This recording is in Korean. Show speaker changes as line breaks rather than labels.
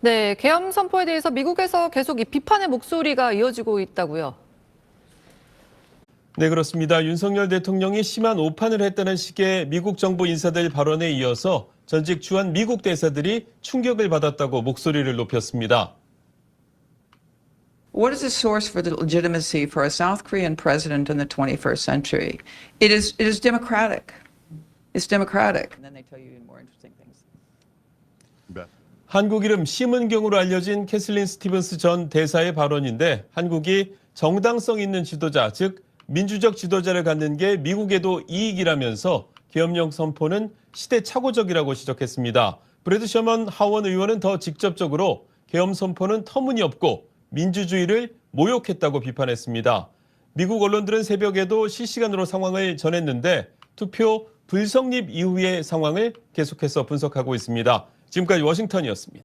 네, 계엄 선포에 대해서 미국에서 계속 이 비판의 목소리가 이어지고 있다고요.
네, 그렇습니다. 윤석열 대통령이 심한 오판을 했다는 식의 미국 정부 인사들 발언에 이어서 전직 주한 미국 대사들이 충격을 받았다고 목소리를 높였습니다.
What is the source for the legitimacy for a South Korean president in the 21st century? It is, it is democratic. It's democratic. And then they tell you even more interesting things.
한국 이름 심은경으로 알려진 캐슬린 스티븐스 전 대사의 발언인데 한국이 정당성 있는 지도자, 즉 민주적 지도자를 갖는 게 미국에도 이익이라면서 계엄령 선포는 시대착오적이라고 지적했습니다. 브래드 셔먼 하원 의원은 더 직접적으로 계엄 선포는 터무니없고 민주주의를 모욕했다고 비판했습니다. 미국 언론들은 새벽에도 실시간으로 상황을 전했는데 투표 불성립 이후의 상황을 계속해서 분석하고 있습니다. 지금까지 워싱턴이었습니다.